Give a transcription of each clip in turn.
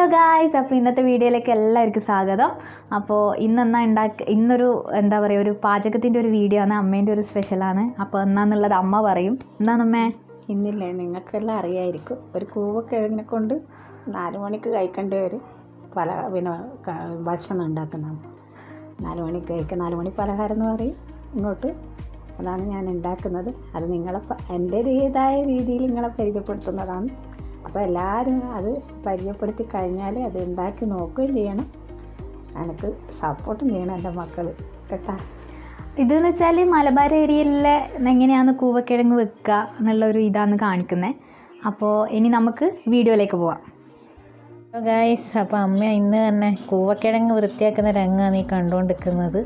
Hello guys അപ്പോൾ ഇന്നത്തെ വീഡിയോയിലേക്ക് എല്ലാവർക്കും സ്വാഗതം. അപ്പോൾ ഇന്നെന്നാ ഉണ്ടാക്ക ഇന്നൊരു എന്താ പറയുക ഒരു പാചകത്തിന്റെ ഒരു വീഡിയോ ആണ് അമ്മേന്റെ ഒരു സ്പെഷ്യലാണ് അപ്പോൾ എന്നാന്നുള്ളത് അമ്മ പറയും. എന്നാണമ്മേ ഇന്നില്ലേ നിങ്ങൾക്കെല്ലാം അറിയായിരിക്കും. ഒരു കൂവക്കിഴങ്ങിനെ കൊണ്ട് നാല് മണിക്ക് കഴിക്കേണ്ട ഒരു പല പിന്നെ ഭക്ഷണം ഉണ്ടാക്കുന്നതാണ് നാല് മണിക്ക് കഴിക്കുക നാല് മണി പലഹാരം എന്ന് പറയും. ഇങ്ങോട്ട് അതാണ് ഞാൻ ഉണ്ടാക്കുന്നത്. അത് നിങ്ങളെ എന്റെതേതായ രീതിയിൽ നിങ്ങളെ പരിചയപ്പെടുത്തുന്നതാണ്. അപ്പോൾ എല്ലാവരും അത് പരിചയപ്പെടുത്തി കഴിഞ്ഞാൽ അത് ഉണ്ടാക്കി നോക്കുകയും ചെയ്യണം. എനിക്ക് സപ്പോർട്ടും ചെയ്യണം എന്റെ മക്കൾ കേട്ടാ? ഇതെന്ന് വെച്ചാൽ മലബാർ ഏരിയയിലെ എങ്ങനെയാണ് കൂവക്കിഴങ്ങ് വെക്കുക എന്നുള്ള ഒരു ഇതാണ് കാണിക്കുന്നത് അപ്പോൾ ഇനി നമുക്ക് വീഡിയോയിലേക്ക് പോവാം. ഗായ്സ് അപ്പോൾ അമ്മ ഇന്ന് തന്നെ കൂവക്കിഴങ്ങ് വൃത്തിയാക്കുന്ന രംഗമാണ് ഈ കണ്ടുകൊണ്ടിരിക്കുന്നത്.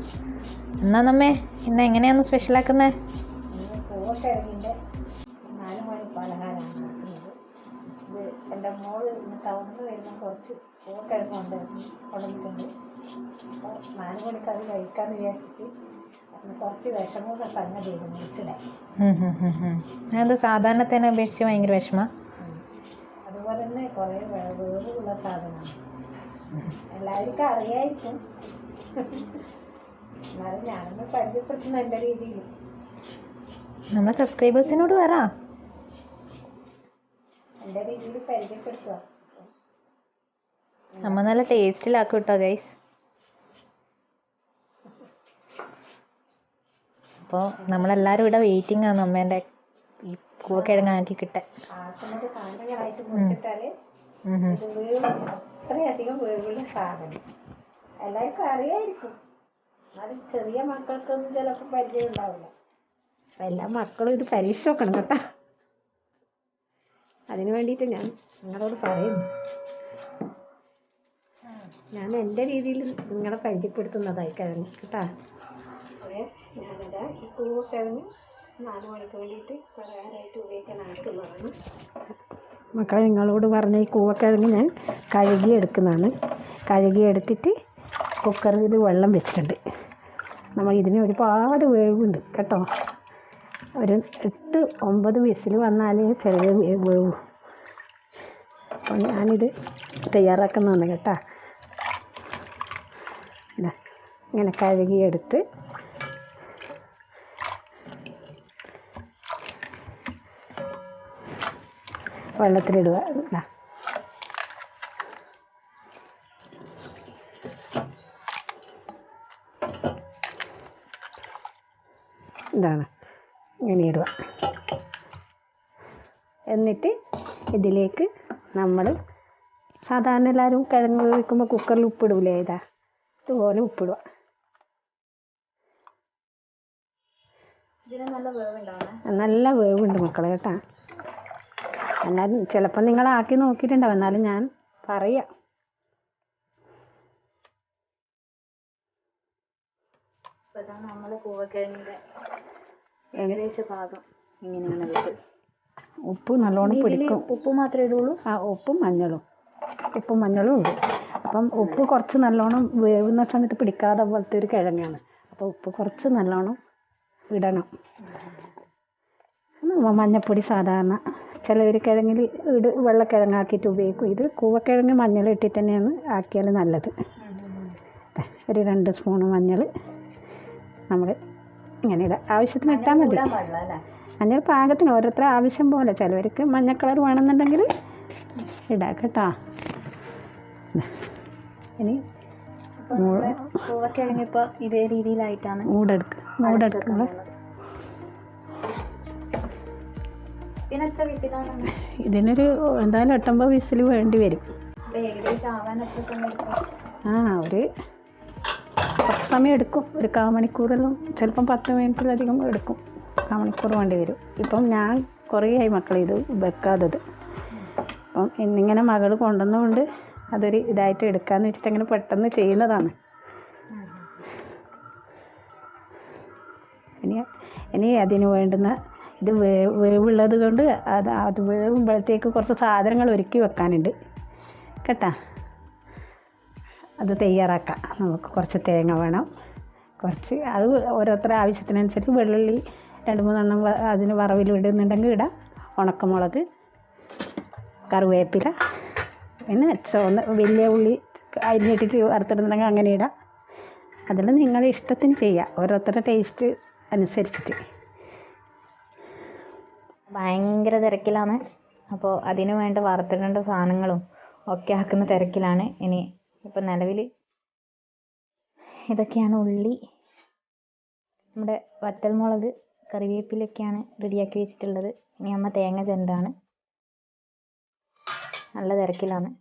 എന്നാ നമ്മേ ഇന്ന് എങ്ങനെയാണ് സ്പെഷ്യലാക്കുന്നത് ഇന്ന് എന്റെ മോൾ ഇന്ന് ടൗണിൽ നിന്ന് വരുമ്പോൾ കുറച്ച് പൂവക്കിഴങ്ങ് കൊണ്ട് കൊണ്ടുവന്നിട്ടുണ്ട് അപ്പോൾ നാല് മണിക്ക് അത് കഴിക്കാമെന്ന് വിചാരിച്ചിട്ട് കുറച്ച് വിഷമമൊക്കെ സംഗതിയാണ് മനസ്സിലായി. അത് സാധാരണത്തേനെ അപേക്ഷിച്ച് ഭയങ്കര വിഷമ? അതുപോലെ തന്നെ കുറേ വേവുള്ള സാധനമാണ് എല്ലാവർക്കും അറിയായിരിക്കും. എന്നാലും ഞാനൊന്ന് പരിചയപ്പെടുത്തുന്ന എന്റെ രീതിയിൽ. നമ്മളെ സബ്സ്ക്രൈബേഴ്സിനോട് പറ. എന്റെ രീതിയിൽ പരിചയപ്പെടുത്തുക. നമ്മ നല്ല ടേസ്റ്റിലാക്കും കേട്ടോ ഗൈസ് അപ്പോൾ നമ്മളെല്ലാവരും ഇവിടെ വെയിറ്റിംഗ് ആണ്. അമ്മേന്റെ ഈ കൂവക്കിഴങ്ങ് ആക്കി കിട്ടാൻ അത്രയധികം വേവുള്ള സാധനം. എല്ലാവർക്കും അറിയായിരിക്കും. എന്നാലും ചെറിയ മക്കൾക്കൊന്നും ചിലപ്പോൾ പരിചയം ഉണ്ടാവില്ല. അപ്പം എല്ലാ മക്കളും ഇത് പരീക്ഷ നോക്കണം കേട്ടോ. അതിന് വേണ്ടിയിട്ട് ഞാൻ നിങ്ങളോട് പറയുന്നു. ഞാൻ എന്റെ രീതിയിൽ നിങ്ങളെ പരിചയപ്പെടുത്തുന്നതായി കിഴങ്ങ് കേട്ടാ. ഞാനിതാ നാല് മണിക്ക് വേണ്ടിയിട്ട് പലഹാരമായിട്ട് ഉപയോഗിക്കാൻ ആക്കുന്നതാണ് മക്കളെ നിങ്ങളോട് പറഞ്ഞ ഈ കൂവക്കിഴങ്ങ് ഞാൻ കഴുകി എടുക്കുന്നതാണ് കഴുകി എടുത്തിട്ട് കുക്കറിൽ വെള്ളം വെച്ചിട്ടുണ്ട്. നമ്മൾ ഇതിന് ഒരുപാട് വേവുണ്ട് കേട്ടോ. ഒരു എട്ട് ഒമ്പത് വിസിൽ വന്നാലേ ചെറിയ വേവ് വേവൂ. അപ്പോൾ ഞാനിത് തയ്യാറാക്കുന്നതാണ് കേട്ടോ. ഇങ്ങനെ കഴുകിയെടുത്ത് വെള്ളത്തിലിടുക. ഇതാ. ഇതാണ് ഇങ്ങനെ ഇടുക. എന്നിട്ട് ഇതിലേക്ക് നമ്മൾ സാധാരണ എല്ലാവരും കിഴങ്ങ് വേവിക്കുമ്പോൾ കുക്കറിൽ ഉപ്പിടൂലേ ഇതാ? ഇതുപോലെ ഉപ്പിടുക. നല്ല വേവുണ്ട് മക്കളെ കേട്ടാ. എന്നാലും ചിലപ്പോൾ നിങ്ങൾ ആക്കി നോക്കിയിട്ടുണ്ടാവും. എന്നാലും ഞാൻ പറയാം. നമ്മൾ കൂവക്കിഴങ്ങിന്റെ ഏകദേശ ഭാഗം ഇങ്ങനെയാണുള്ളത് ഉപ്പ് നല്ലോണം പിടിക്കും. ഉപ്പ് മാത്രമേ ഇടുള്ളൂ? ആ ഉപ്പും മഞ്ഞളും. ഉപ്പും മഞ്ഞളും ഉണ്ട് അപ്പം ഉപ്പ് കുറച്ച് നല്ലോണം വേവുന്ന സമയത്ത് പിടിക്കാതെ പോലത്തെ ഒരു കിഴങ്ങാണ്. അപ്പോൾ ഉപ്പ് കുറച്ച് നല്ലോണം ഇടണം. മഞ്ഞപ്പൊടി സാധാരണ. ചിലവർ കിഴങ്ങിൽ ഇട് വെള്ളക്കിഴങ്ങാക്കിയിട്ട് ഉപയോഗിക്കും. ഇത് കൂവക്കിഴങ്ങ് മഞ്ഞൾ ഇട്ടിട്ട് തന്നെയാണ് ആക്കിയാൽ നല്ലത്. ഒരു രണ്ട് സ്പൂണ് മഞ്ഞൾ നമ്മൾ ഇങ്ങനെ ഇടാം. ആവശ്യത്തിന് ഇട്ടാൽ മതി. മഞ്ഞൾ പാകത്തിന് ഓരോരുത്തർ ആവശ്യം പോലെ. ചിലവർക്ക് മഞ്ഞ കളർ വേണമെന്നുണ്ടെങ്കിൽ ഇടാം കേട്ടോ. ഇനി ഇതേ രീതിയിലായിട്ടാണ് മൂടെടുക്കുക മൂടെടുക്കുക ഇതിനൊരു എന്തായാലും എട്ടൊമ്പത് വിസിൽ വേണ്ടി വരും. ആ ഒരു കുറച്ച് സമയം എടുക്കും. ഒരു കാ മണിക്കൂറെല്ലാം ചിലപ്പം പത്ത് മിനിറ്റിലധികം എടുക്കും. കാ മണിക്കൂർ വേണ്ടി വരും. ഇപ്പം ഞാൻ കുറേ ആയി മക്കളെ ഇത് വെക്കാത്തത്. അപ്പം ഇന്നിങ്ങനെ മകൾ കൊണ്ടുവന്നുകൊണ്ട് അതൊരു ഇതായിട്ട് എടുക്കാന്ന് വെച്ചിട്ട് അങ്ങനെ പെട്ടെന്ന് ചെയ്യുന്നതാണ്. ഇനി ഇനി അതിന് വേണ്ടുന്ന ഇത് വേ വേവുള്ളത് കൊണ്ട് അത് അത് വേവുമ്പോഴത്തേക്ക് കുറച്ച് സാധനങ്ങൾ ഒരുക്കി വെക്കാനുണ്ട്. കേട്ടാ? അത് തയ്യാറാക്കാം. നമുക്ക് കുറച്ച് തേങ്ങ വേണം. കുറച്ച് അത് ഓരോരുത്തരുടെ ആവശ്യത്തിനനുസരിച്ച് വെള്ളുള്ളി രണ്ട് മൂന്നെണ്ണം അതിന് വറവിൽ ഇടുന്നുണ്ടെങ്കിൽ ഇടാം. ഉണക്കമുളക് കറിവേപ്പില പിന്നെ ചുവന്ന വലിയ ഉള്ളി അരിഞ്ഞിട്ടിട്ട് വറുത്തിടുന്നുണ്ടെങ്കിൽ അങ്ങനെ ഇടാം. അതിൽ നിങ്ങളുടെ ഇഷ്ടത്തിന് ചെയ്യാം. ഓരോരുത്തരുടെ ടേസ്റ്റ് അനുസരിച്ചിട്ട്. ഭയങ്കര തിരക്കിലാണ്. അപ്പോൾ അതിനു വേണ്ട വറുത്തിടേണ്ട സാധനങ്ങളും ഒക്കെ ആക്കുന്ന തിരക്കിലാണ് ഇനി ഇപ്പം നിലവിൽ ഇതൊക്കെയാണ് ഉള്ളി. നമ്മുടെ വറ്റൽമുളക്. കറിവേപ്പിലൊക്കെയാണ് റെഡിയാക്കി വെച്ചിട്ടുള്ളത്. ഇനി അമ്മ തേങ്ങ ചെണ്ടാണ് നല്ല തിരക്കിലാണ്.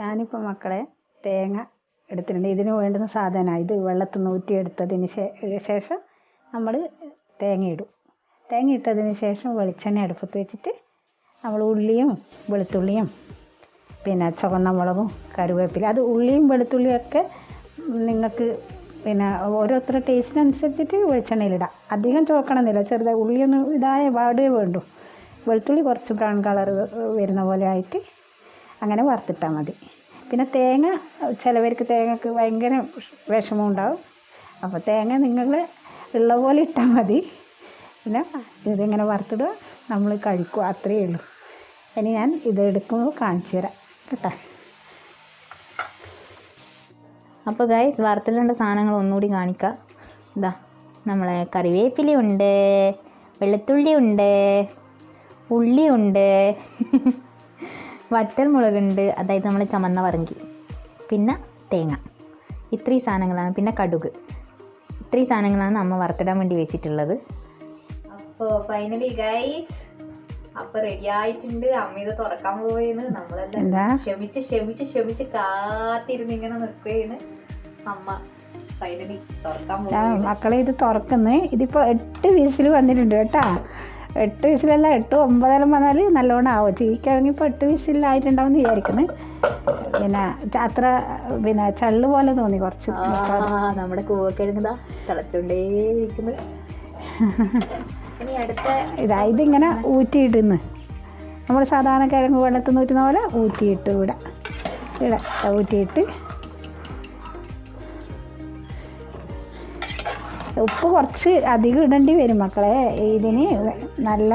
ഞാനിപ്പോൾ മക്കളെ തേങ്ങ എടുത്തിട്ടുണ്ട്. ഇതിന് വേണ്ടുന്ന സാധനമാണ് ഇത് വെള്ളത്തിൽ നിന്ന് ഊറ്റിയെടുത്തതിന് ശേ- ശേഷം നമ്മൾ തേങ്ങ ഇടും. തേങ്ങ ഇട്ടതിന് ശേഷം വെളിച്ചെണ്ണ അടുപ്പത്ത് വെച്ചിട്ട് നമ്മൾ ഉള്ളിയും വെളുത്തുള്ളിയും പിന്നെ ചുവന്ന മുളകും കറിവേപ്പില. അത് ഉള്ളിയും വെളുത്തുള്ളിയും ഒക്കെ നിങ്ങൾക്ക് പിന്നെ ഓരോരുത്തരുടെ ടേസ്റ്റിനനുസരിച്ചിട്ട് വെളിച്ചെണ്ണയിലിടാം. അധികം ചുവക്കണമെന്നില്ല ചെറുതായി ഉള്ളിയൊന്ന് ഇതായ വാടുകയേ വേണ്ടു. വെളുത്തുള്ളി കുറച്ച് ബ്രൗൺ കളർ വരുന്ന പോലെ ആയിട്ട് അങ്ങനെ വറുത്തിട്ടാൽ മതി. പിന്നെ തേങ്ങ ചിലവർക്ക് തേങ്ങക്ക് ഭയങ്കര വിഷമം ഉണ്ടാവും. അപ്പോൾ തേങ്ങ നിങ്ങൾ ഉള്ള പോലെ ഇട്ടാൽ മതി. പിന്നെ ഇതിങ്ങനെ വറുത്തിടുക. നമ്മൾ കഴിക്കുക അത്രയേ ഉള്ളൂ. ഇനി ഞാൻ ഇത് എടുക്കുമ്പോൾ കാണിച്ചു തരാം. കേട്ടോ. അപ്പോൾ ഗൈസ് വറുത്തിലുള്ള സാധനങ്ങൾ ഒന്നുകൂടി കാണിക്കാം. ഇതാ നമ്മളെ കറിവേപ്പിലയുണ്ട് വെളുത്തുള്ളിയുണ്ട് ഉള്ളിയുണ്ട് വറ്റൽമുളകുണ്ട് അതായത് നമ്മൾ ചമന്ന പറങ്കി പിന്നെ തേങ്ങ. ഇത്രയും സാധനങ്ങളാണ് പിന്നെ കടുക്. ഇത്രയും സാധനങ്ങളാണ് അമ്മ വറുത്തിടാൻ വേണ്ടി വെച്ചിട്ടുള്ളത്. അപ്പോൾ ഫൈനലി ഗൈസ് അപ്പോൾ റെഡി ആയിട്ടുണ്ട്. അമ്മ ഇത് തുറക്കാൻ പോവേന്ന്. നമ്മളെല്ലാം ക്ഷമിച്ച് ക്ഷമിച്ച് ക്ഷമിച്ച് കാത്തിരുന്ന് ഇങ്ങനെ നിൽക്കുകയാണ് അമ്മ മക്കളെ ഇത് തുറക്കുന്നത് ഇതിപ്പോ എട്ട് വിസിൽ വന്നിട്ടുണ്ട് കേട്ടാ. എട്ട് വിസിലല്ല എട്ട് ഒമ്പതെല്ലാം വന്നാൽ നല്ലോണം ആവും. ചീക്കാണെങ്കിൽ ഇപ്പോൾ എട്ട് വിസിലായിട്ടുണ്ടാവും എന്ന് വിചാരിക്കുന്നത് പിന്നെ അത്ര പിന്നെ ചള്ള് പോലെ തോന്നി കുറച്ച് നമ്മുടെ കൂവക്കിഴങ്ങ് തിളച്ചോണ്ടേയിരിക്കുന്നു. ഇനി അടുത്ത ഇതാ ഇതിങ്ങനെ ഊറ്റിയിടുന്നു. നമ്മൾ സാധാരണ കിഴങ്ങ് വെള്ളത്തിൽ നിന്ന് ഊറ്റുന്ന പോലെ ഊറ്റിയിട്ട് ഇവിടെ ഇവിടെ ഊറ്റിയിട്ട് ഉപ്പ് കുറച്ച് അധികം ഇടേണ്ടി വരും മക്കളെ. ഇതിന് നല്ല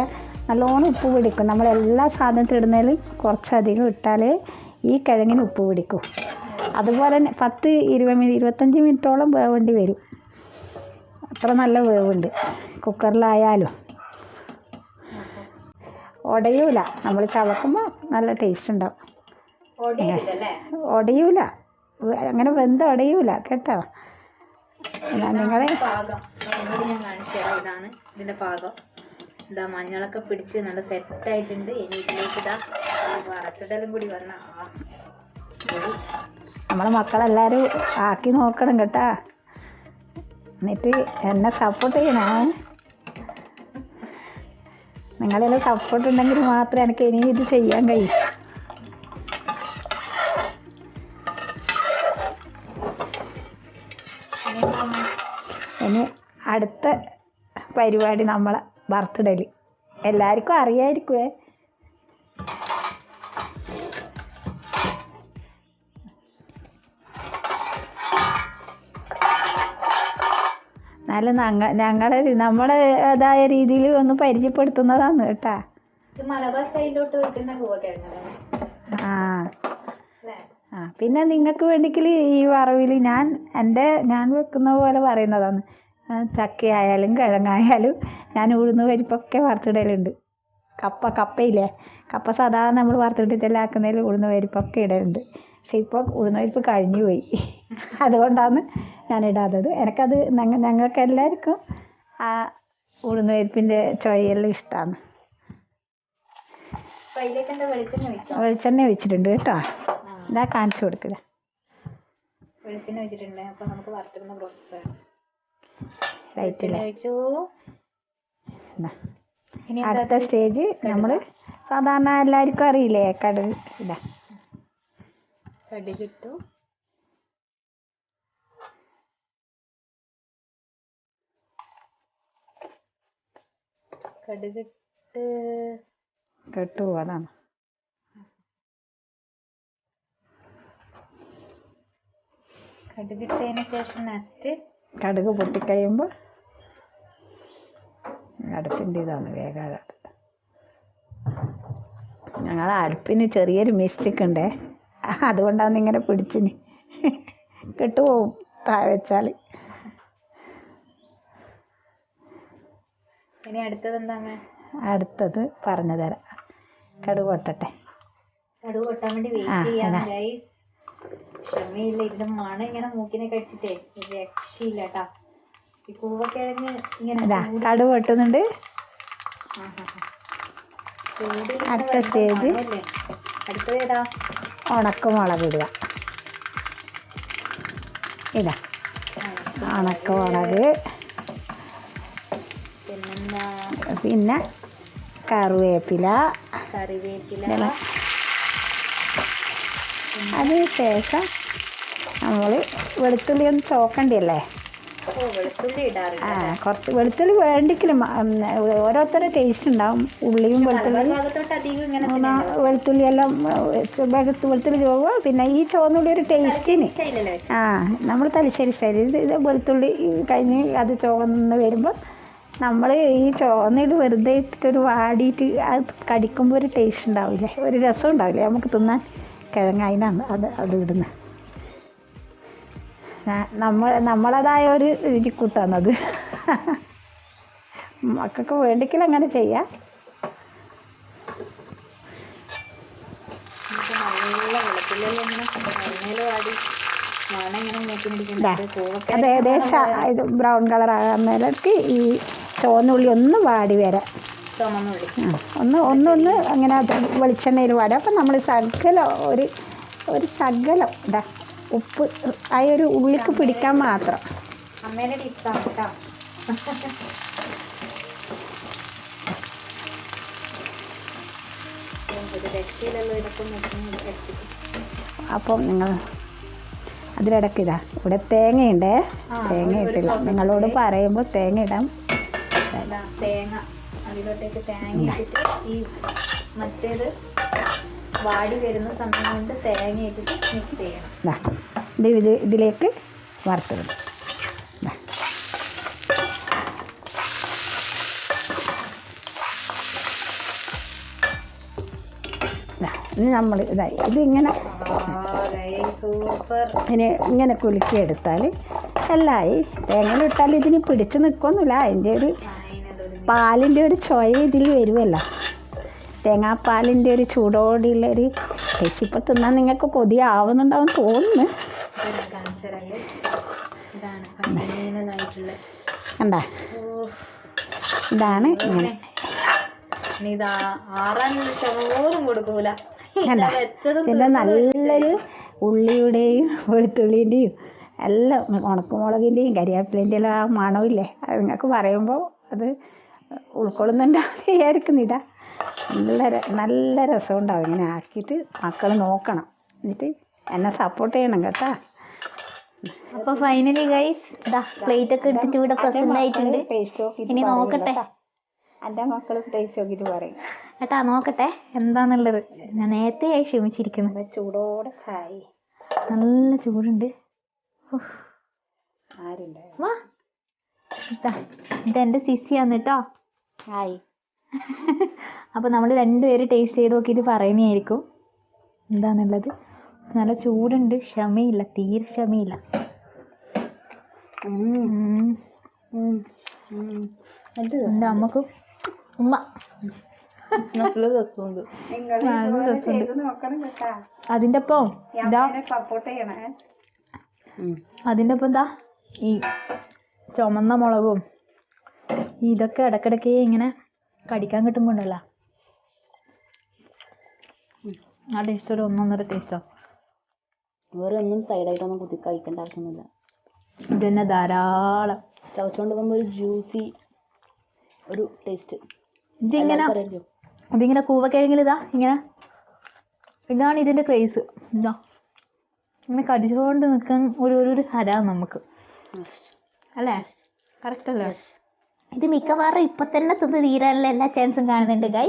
നല്ലോണം ഉപ്പ് പിടിക്കും. നമ്മൾ എല്ലാ സാധനത്തിലും ഇടുന്നതിലും കുറച്ചധികം ഇട്ടാലേ ഈ കിഴങ്ങിന് ഉപ്പ് പിടിക്കും. അതുപോലെ തന്നെ പത്ത് ഇരുപത് മിനിറ്റ് ഇരുപത്തഞ്ച് മിനിറ്റോളം വേവേണ്ടി വരും. അത്ര നല്ല വേവുണ്ട്. കുക്കറിലായാലും. ഒടയൂല. നമ്മൾ ചവക്കുമ്പോൾ നല്ല ടേസ്റ്റ് ഉണ്ടാവും. ഒടയൂല. ഉടയൂല അങ്ങനെ വെന്ത് ഉടയൂല കേട്ടോ? നിങ്ങളെ പാകം. ഞാൻ കാണിച്ചു തരാം. ഇതാണ് ഇതിന്റെ പാകം. ഇതാ മഞ്ഞളൊക്കെ പിടിച്ച് നല്ല സെറ്റ് ആയിട്ടുണ്ട്. ഇനി ഇതിലേക്ക് ഇതാ ഈ കൂടി വന്ന. നമ്മളെ മക്കളെല്ലാവരും ആക്കി നോക്കണം കേട്ടാ. എന്നിട്ട് എന്നെ സപ്പോർട്ട് ചെയ്യണേ. നിങ്ങളെല്ലാം സപ്പോർട്ട് ഉണ്ടെങ്കിൽ മാത്രമേ എനിക്ക് ഇനി ഇത് ചെയ്യാൻ കഴിയൂ. പരിപാടി നമ്മളെ ബർത്ത്ഡേയിൽ എല്ലാവർക്കും അറിയായിരിക്കുവേ. എന്നാലും ഞങ്ങ ഞങ്ങളെ അതായ രീതിയിൽ ഒന്ന് പരിചയപ്പെടുത്തുന്നതാണ് കേട്ടാ. ആ. ആ പിന്നെ നിങ്ങൾക്ക് വേണ്ടിക്കൽ ഈ വറവിൽ ഞാൻ എന്റെ ഞാൻ വെക്കുന്ന പോലെ പറയുന്നതാണ്. ചക്കയായാലും കിഴങ്ങായാലും ഞാൻ ഉഴുന്ന് പരിപ്പൊക്കെ വറുത്തിടലുണ്ട്. കപ്പ കപ്പയില്ലേ? കപ്പ സാധാരണ നമ്മൾ വറുത്തിട്ടിട്ടെല്ലാം ആക്കുന്നതിൽ ഉഴുന്ന് പരിപ്പൊക്കെ ഇടലുണ്ട്. പക്ഷെ ഇപ്പോൾ ഉഴുന്ന് പരിപ്പ് കഴിഞ്ഞു പോയി. അതുകൊണ്ടാണ് ഞാൻ ഇടാത്തത്. എനിക്കത് ഞങ്ങ ഞങ്ങൾക്ക് എല്ലാവർക്കും ആ ഉഴുന്ന് പരിപ്പിന്റെ ചൊയെല്ലാം ഇഷ്ടമാണ് വെളിച്ചെണ്ണ ഒഴിച്ചിട്ടുണ്ട് കേട്ടോ. ഇതാ കാണിച്ചു കൊടുക്കുക വെളിച്ചെണ്ണ വെച്ചിട്ടുണ്ട്. അപ്പോൾ നമുക്ക് വറുത്തിടുന്ന പ്രോസസ്സ് അടുത്ത സ്റ്റേജ് നമ്മൾ സാധാരണ എല്ലാവർക്കും അറിയില്ലേ? കടുക് ഇതാ. കടുകിട്ടു കടുകിട്ട് കെട്ടു അതാണ്. കടുകിട്ടതിന് ശേഷം നെക്സ്റ്റ് കടുക് പൊട്ടിക്കഴിയുമ്പോൾ അടുപ്പിന്റെ ഇതാണ് വേഗം ഞങ്ങൾ അടുപ്പിന് ചെറിയൊരു മിസ്റ്റേക്ക് ഉണ്ടേ. അതുകൊണ്ടാണ് ഇങ്ങനെ പിടിച്ചിന്. കെട്ടുപോകും താഴെ വെച്ചാൽ ഇനി അടുത്തത് എന്താണ് അടുത്തത് പറഞ്ഞു തരാം കടുക് പൊട്ടട്ടെ. കടുക് പൊട്ടാൻ വേണ്ടി ആ, വെയിറ്റ് ചെയ്യാം അതാ. ഗൈസ് ക്ഷമയില്ല. ഇതിന്റെ മണം ഇങ്ങനെ മൂക്കിനെ കടിച്ചിട്ടേ. രക്ഷയില്ല കേട്ടാ ഈ കൂവക്കിഴങ്ങ് ഇങ്ങനെ കടു പൊട്ടുന്നുണ്ട്. അടുത്ത സ്റ്റേജ്. അടുത്തത് ഏതാ? ഉണക്കമുളക് ഇടുക. ഇതാ ഉണക്കമുളക് പിന്നെ കറിവേപ്പില. കറിവേപ്പില. അതിന് ശേഷം നമ്മൾ വെളുത്തുള്ളി ഒന്ന് ചോക്കണ്ടല്ലേ ആ കുറച്ച് വെളുത്തുള്ളി വേണ്ടിക്കിലും ഓരോരുത്തരുടെ ടേസ്റ്റ് ഉണ്ടാവും. ഉള്ളിയും വെളുത്തുള്ളിയും വെളുത്തുള്ളി. വെളുത്തുള്ളി എല്ലാം വെളുത്ത് വെളുത്തുള്ളി ചോവുക പിന്നെ ഈ ചോന്നുള്ളി ഒരു ടേസ്റ്റിന് ആ നമ്മൾ തലശ്ശേരി സ്റ്റൈൽ ഇത് ഇത് വെളുത്തുള്ളി കഴിഞ്ഞ് അത് ചോന്ന് വരുമ്പോൾ നമ്മൾ ഈ ചോന്നിട്ട് വെറുതെ ഇട്ടിട്ടൊരു വാടിയിട്ട് അത് കടിക്കുമ്പോൾ ഒരു ടേസ്റ്റ് ഉണ്ടാവില്ലേ? ഒരു രസം ഉണ്ടാവില്ലേ? നമുക്ക് തിന്നാൻ? കിഴങ്ങ് അതിനാണ് അത് അത് ഇടുന്നത് നമ്മൾ നമ്മളതായ ഒരു രുചിക്കൂട്ടാണത് മക്കൾക്ക് വേണ്ടിക്കൽ അങ്ങനെ ചെയ്യാം. അതെ ഏകദേശം ഇത് ബ്രൗൺ കളർ ആകാൻ ആകുന്നതിലേക്ക് ഈ ചുവന്നുള്ളി ഒന്ന് വാടി വരാം. ചുമന്നുള്ളി ഒന്ന് ഒന്ന് ഒന്ന് അങ്ങനെ അത് വെളിച്ചെണ്ണയിൽ വാടുക അപ്പം നമ്മൾ സകലം ഒരു ഒരു സകലം ഇതാ ഉപ്പ് ആ ഒരു ഉള്ളിക്ക് പിടിക്കാൻ മാത്രം. കേട്ടോ അപ്പം നിങ്ങൾ അതിലിടക്ക് ഇതാ ഇവിടെ തേങ്ങയുണ്ടേ? തേങ്ങ ഇട്ടില്ല. നിങ്ങളോട് പറയുമ്പോൾ തേങ്ങ ഇടാം. തേങ്ങ. അതിലോട്ടേക്ക് തേങ്ങ ഇട്ടിട്ട് ഈ മറ്റേത് വാടി വരുന്ന സമയം കൊണ്ട് തേങ്ങ ഇട്ടിട്ട് മിക്സ് ചെയ്യണം. ഇതാ ഇത് ഇത് ഇതിലേക്ക് വറുത്തിടും ഇനി നമ്മൾ ഇതായി ഇതിങ്ങനെ ഇനി ഇങ്ങനെ കുലുക്കി എടുത്താൽ എല്ലായി തേങ്ങയിലിട്ടാൽ ഇതിന് പിടിച്ച് നിൽക്കൊന്നുമില്ല അതിന്റെ ഒരു പാലിന്റെ ഒരു ചൊയ ഇതിൽ വരുമല്ലോ തേങ്ങാപ്പാലിന്റെ ഒരു ചൂടോടെയുള്ളൊരു ചേച്ചി ഇപ്പോൾ തിന്നാൻ നിങ്ങൾക്ക് കൊതിയാവുന്നുണ്ടാവും തോന്നുന്നു. എന്താ ഇതാണ് ഇങ്ങനെ. ഇതിന്റെ നല്ലൊരു ഉള്ളിയുടെയും വെളുത്തുള്ളിന്റെയും എല്ലാം ഉണക്കമുളകിന്റെയും കരിയാപ്പിലിന്റെ എല്ലാം ആ മണമില്ലേ? അത് നിങ്ങൾക്ക് പറയുമ്പോൾ അത് ഉൾക്കൊള്ളുന്നുണ്ടാവും വിചാരിക്കുന്നില്ല. നല്ല നല്ല രസമുണ്ടാവും ഇങ്ങനെ ആക്കിയിട്ട് മക്കൾ നോക്കണം. എന്നിട്ട് എന്നെ സപ്പോർട്ട് ചെയ്യണം കേട്ടോ. അപ്പൊ ഫൈനലി ഗൈസ് ഇതാ പ്ലേറ്റ് ഒക്കെ എടുത്തിട്ട് ഇവിടെ പ്രസന്റ് ആയിട്ടുണ്ട്. ഇനി നോക്കട്ടെ. എന്റെ മക്കൾ ടേസ്റ്റ് നോക്കിയിട്ട് പറയും. ഏട്ടാ നോക്കട്ടെ എന്താന്നുള്ളത്. ഞാൻ നേരത്തെ ആയി ക്ഷമിച്ചിരിക്കുന്നു. ചൂടോടെ ചായ. നല്ല ചൂടുണ്ട്. ഉഫ്. ആരുണ്ട് വാ. ഇതാ ഇതെന്റെ സിസിയാണ് കേട്ടോ. ആയി. അപ്പോൾ നമ്മൾ രണ്ടുപേരും ടേസ്റ്റ് ചെയ്ത് നോക്കിയിട്ട് പറയുന്നതായിരിക്കും. എന്താന്നുള്ളത്? നല്ല ചൂടുണ്ട്. ക്ഷമയില്ല. തീരെ ക്ഷമയില്ല. എന്റെ അമ്മക്കും? ഉമ്മ. നല്ല രസമുണ്ട്. നല്ല രസമുണ്ട്. അതിന്റെ ഒപ്പം ഇതാ സപ്പോർട്ട് ചെയ്യണേ. അതിന്റെ ഒപ്പം എന്താ? ഈ ചുമന്ന മുളകും ഇതൊക്കെ ഇടയ്ക്കിടയ്ക്ക് ഇങ്ങനെ കടിക്കാൻ കിട്ടുമ്പോണ്ടല്ലോ ആ ടേസ്റ്റ് ഒരു ഒന്നൊന്നര ടേസ്റ്റോ വേറെ ഒന്നും സൈഡായിട്ടൊന്നും കുത്തി കഴിക്കേണ്ട ആവശ്യമൊന്നുമില്ല. ഇത് തന്നെ ധാരാളം. ചവച്ചുകൊണ്ട് പോകുമ്പോൾ ഒരു ജ്യൂസി ഒരു ടേസ്റ്റ് ഇതിങ്ങനെ ഇതിങ്ങനെ കൂവക്കിഴങ്ങിൽ ഇതാ ഇങ്ങനെ. ഇതാണ് ഇതിന്റെ ക്രേസ് ഇതാ. ഇങ്ങനെ കടിച്ചുകൊണ്ട് നിൽക്കാൻ ഒരു ഒരു ഹരാണ് നമുക്ക്. അല്ലേ? കറക്റ്റ് അല്ലേ? ഇത് മിക്കവാറും ഇപ്പൊ തന്നെ തിന്ന് തീരാനുള്ള എല്ലാ ചാൻസും കാണുന്നുണ്ട് ഗൈ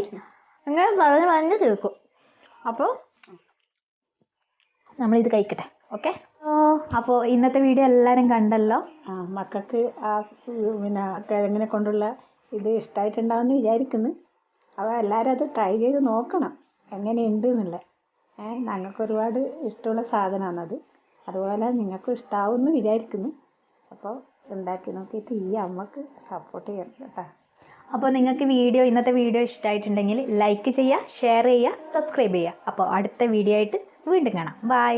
അങ്ങനെ പറഞ്ഞു പറഞ്ഞു തീർക്കും. അപ്പോൾ ഇത് കഴിക്കട്ടെ. ഓക്കെ അപ്പോൾ ഇന്നത്തെ വീഡിയോ എല്ലാവരും കണ്ടല്ലോ? ആ മക്കൾക്ക് ആ പിന്നെ കിഴങ്ങിനെ കൊണ്ടുള്ള ഇത് ഇഷ്ടമായിട്ടുണ്ടാവുമെന്ന് വിചാരിക്കുന്നു. അപ്പോൾ എല്ലാവരും അത് ട്രൈ ചെയ്ത് നോക്കണം. എങ്ങനെയുണ്ട് എന്നുള്ളത് ഏഹ് ഞങ്ങൾക്ക് ഒരുപാട് ഇഷ്ടമുള്ള സാധനമാണത്. അതുപോലെ നിങ്ങൾക്കും ഇഷ്ടാവുമെന്ന് വിചാരിക്കുന്നു. അപ്പോൾ ഉണ്ടാക്കി നോക്കിയിട്ട് ഈ അമ്മയ്ക്ക് സപ്പോർട്ട് ചെയ്യണം കേട്ടോ. അപ്പോൾ നിങ്ങൾക്ക് വീഡിയോ ഇന്നത്തെ വീഡിയോ ഇഷ്ടമായിട്ടുണ്ടെങ്കിൽ ലൈക്ക് ചെയ്യുക ഷെയർ ചെയ്യുക സബ്സ്ക്രൈബ് ചെയ്യുക. അപ്പോൾ അടുത്ത വീഡിയോ ആയിട്ട് വീണ്ടും കാണാം. ബൈ